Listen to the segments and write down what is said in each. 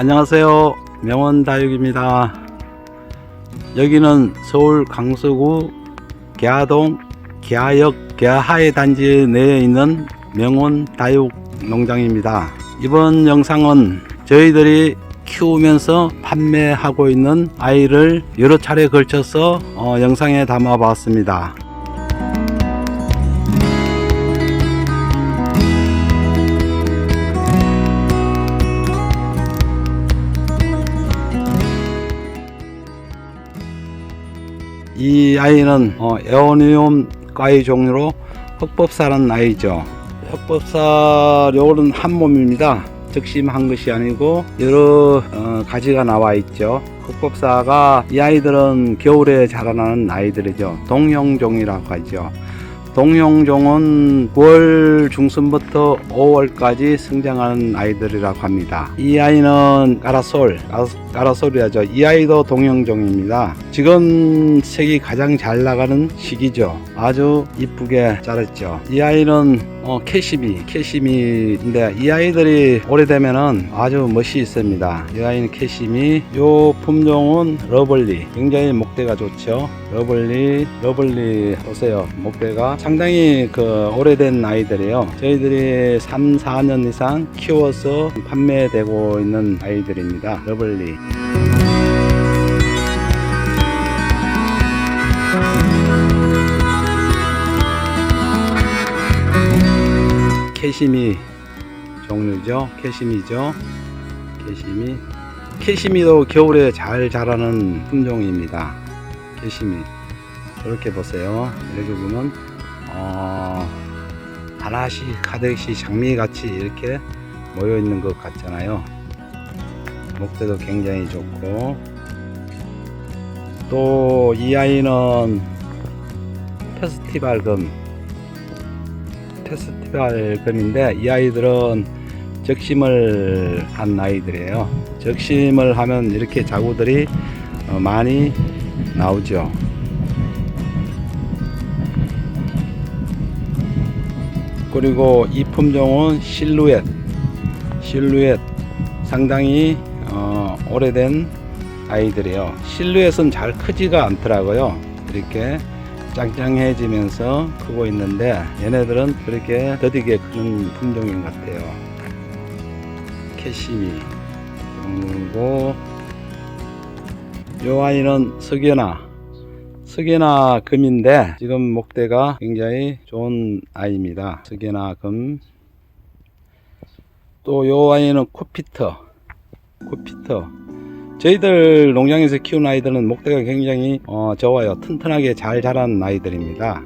안녕하세요. 명원다육입니다. 여기는 서울 강서구 계하동 계하역 계하의 단지 내에 있는 명원다육 농장입니다. 이번 영상은 저희들이 키우면서 판매하고 있는 아이를 여러 차례 걸쳐서 어, 영상에 담아 봤습니다. 이 아이는 어, 에오니움 과의 종류로 흑법사라는 아이죠. 흑법사 요거는 한 몸입니다. 적심한 것이 아니고 여러 어, 가지가 나와 있죠. 흑법사가 이 아이들은 겨울에 자라나는 아이들이죠. 동형종이라고 하죠. 동형종은 9월 중순부터 5월까지 성장하는 아이들이라고 합니다. 이 아이는 까라솔, 까라솔이라죠. 이 아이도 동형종입니다. 지금 색이 가장 잘 나가는 시기죠. 아주 이쁘게 자랐죠. 이 아이는 어, 캐시미, 캐시미인데 이 아이들이 오래되면은 아주 멋이 있습니다. 이 아이는 캐시미, 요 품종은 러블리, 굉장히 목대가 좋죠. 러블리, 러블리 보세요. 목대가 상당히 그 오래된 아이들이에요. 저희들이 3, 4년 이상 키워서 판매되고 있는 아이들입니다. 러블리. 캐시미 종류죠. 캐시미죠. 캐시미. 캐시미도 겨울에 잘 자라는 품종입니다. 캐시미. 이렇게 보세요. 이렇게 보면 어, 하나씩 가득씩 장미같이 이렇게 모여 있는 것 같잖아요. 목대도 굉장히 좋고 또 이 아이는 페스티벌금 페스티벌 금인데 이 아이들은 적심을 한 아이들이에요. 적심을 하면 이렇게 자구들이 어, 많이 나오죠. 그리고 이 품종은 실루엣, 실루엣 상당히 어, 오래된 아이들이에요. 실루엣은 잘 크지가 않더라고요. 이렇게 짱짱해지면서 크고 있는데 얘네들은 그렇게 더디게 크는 품종인 것 같아요. 캐시미 그리고 요 아이는 석연아 석연아 금인데 지금 목대가 굉장히 좋은 아이입니다. 석연아 금. 또 요 아이는 코피터. 코피터. 저희들 농장에서 키운 아이들은 목대가 굉장히 어, 좋아요. 튼튼하게 잘 자란 아이들입니다.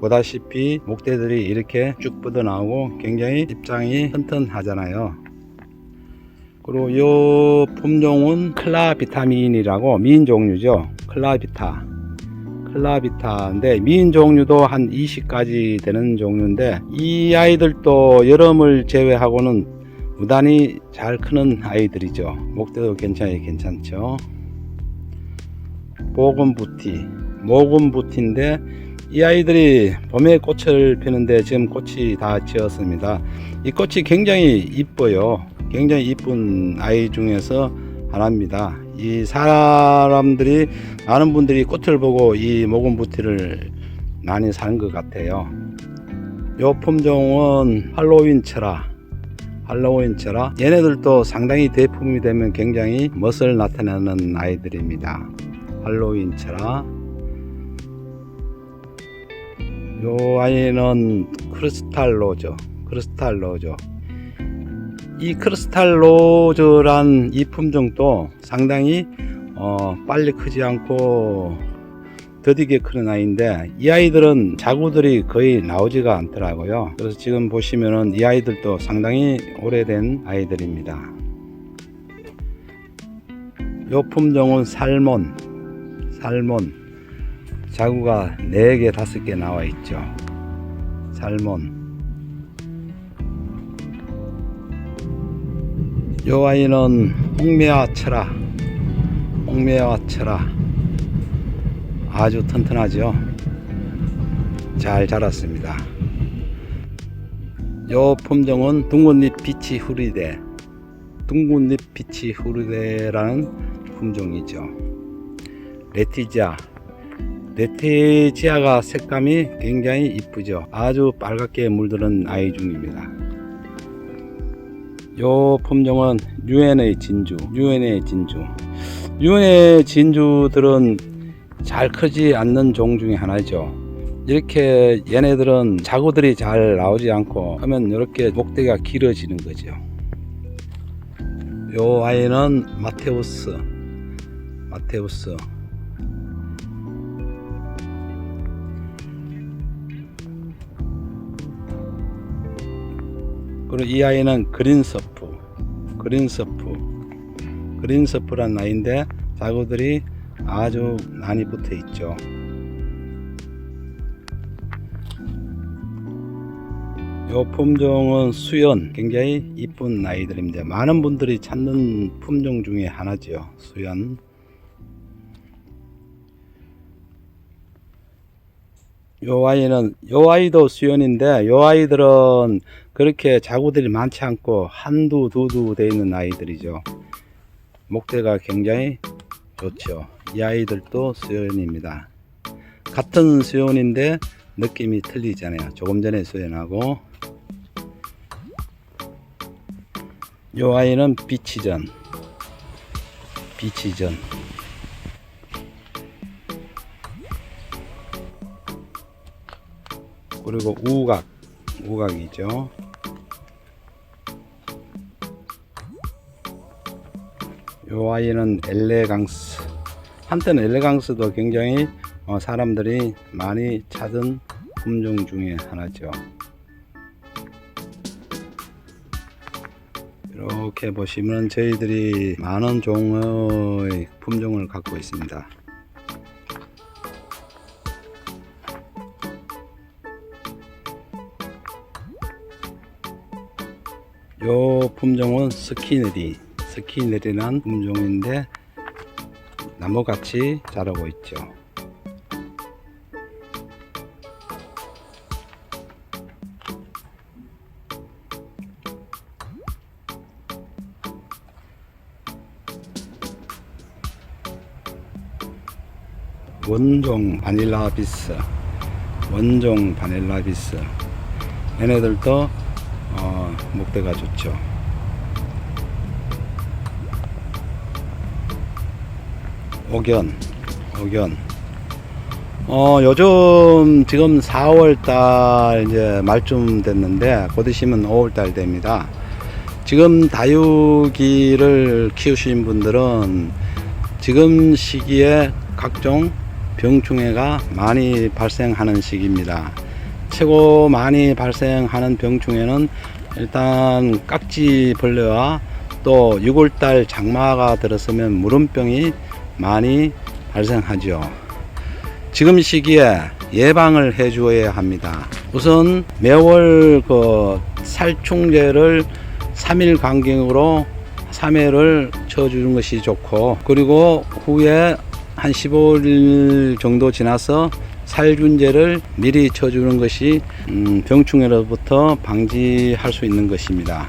보다시피 목대들이 이렇게 쭉 뻗어 나오고 굉장히 입장이 튼튼하잖아요. 그리고 요 품종은 클라비타민이라고 미인 종류죠. 클라비타. 클라비타인데 미인 종류도 한 20가지 되는 종류인데 이 아이들도 여름을 제외하고는 무단히 잘 크는 아이들이죠. 목대도 괜찮아요, 괜찮죠. 모금부티, 모금부티인데 이 아이들이 봄에 꽃을 피는데 지금 꽃이 다 지었습니다. 이 꽃이 굉장히 이뻐요. 굉장히 이쁜 아이 중에서 하나입니다. 이 사람들이 많은 분들이 꽃을 보고 이 모금부티를 많이 사는 것 같아요. 요 품종은 할로윈 철화 할로윈 철화 얘네들도 상당히 대품이 되면 굉장히 멋을 나타내는 아이들입니다. 할로윈 철화 요 아이는 크리스탈 로저 크리스탈 로저 이 크리스탈 로즈란 이 품종도 상당히 어, 빨리 크지 않고 더디게 크는 아이인데 이 아이들은 자구들이 거의 나오지가 않더라고요. 그래서 지금 보시면은 이 아이들도 상당히 오래된 아이들입니다. 요 품종은 살몬, 살몬 자구가 4개, 5개 나와 있죠. 살몬. 요 아이는 홍매화 철화 홍매화 철화 아주 튼튼하죠 잘 자랐습니다 요 품종은 둥근잎 빛이 흐리대 둥근잎 빛이 후르데라는 품종이죠. 레티지아. 레티지아가 색감이 굉장히 이쁘죠. 아주 빨갛게 물드는 아이 중입니다. 요 품종은 유엔의 진주, 유엔의 진주. 유엔의 진주들은 잘 크지 않는 종 중에 하나죠. 이렇게 얘네들은 자구들이 잘 나오지 않고 하면 이렇게 목대가 길어지는 거죠. 요 아이는 마테우스, 마테우스. 그리고 이 아이는 그린서프, 그린서프, 그린서프란 아이인데 자구들이 아주 많이 붙어 있죠. 요 품종은 수연 굉장히 이쁜 아이들입니다. 많은 분들이 찾는 품종 중에 하나죠. 수연. 요 아이는 요 아이도 수연인데 요 아이들은 그렇게 자구들이 많지 않고 한두 두두 돼 있는 아이들이죠. 목대가 굉장히 좋죠. 이 아이들도 수연입니다. 같은 수연인데 느낌이 틀리잖아요. 조금 전에 수연하고. 요 아이는 비치전. 비치전. 그리고 우각. 우각이죠. 요 아이는 엘레강스 한때는 엘레강스도 굉장히 어, 사람들이 많이 찾은 품종 중에 하나죠 이렇게 보시면 저희들이 많은 종의 품종을 갖고 있습니다. 요 품종은 스키네리, 스키네리란 품종인데 나무같이 자라고 있죠. 원종 바닐라 비스 원종 바닐라 비스 얘네들도 어, 목대가 좋죠 오견 오견 어 요즘 지금 4월달 이제 말쯤 됐는데 곧 있으면 5월달 됩니다 지금 다육이를 키우신 분들은 지금 시기에 각종 병충해가 많이 발생하는 시기입니다. 최고 많이 발생하는 병충해는 일단 깍지 벌레와 또 6월달 장마가 들었으면 무름병이 많이 발생하죠. 지금 시기에 예방을 해 주어야 합니다. 우선 매월 그 살충제를 3일 간격으로 3회를 쳐주는 것이 좋고 그리고 후에 한 15일 정도 지나서 살균제를 미리 쳐주는 것이 음, 병충해로부터 방지할 수 있는 것입니다.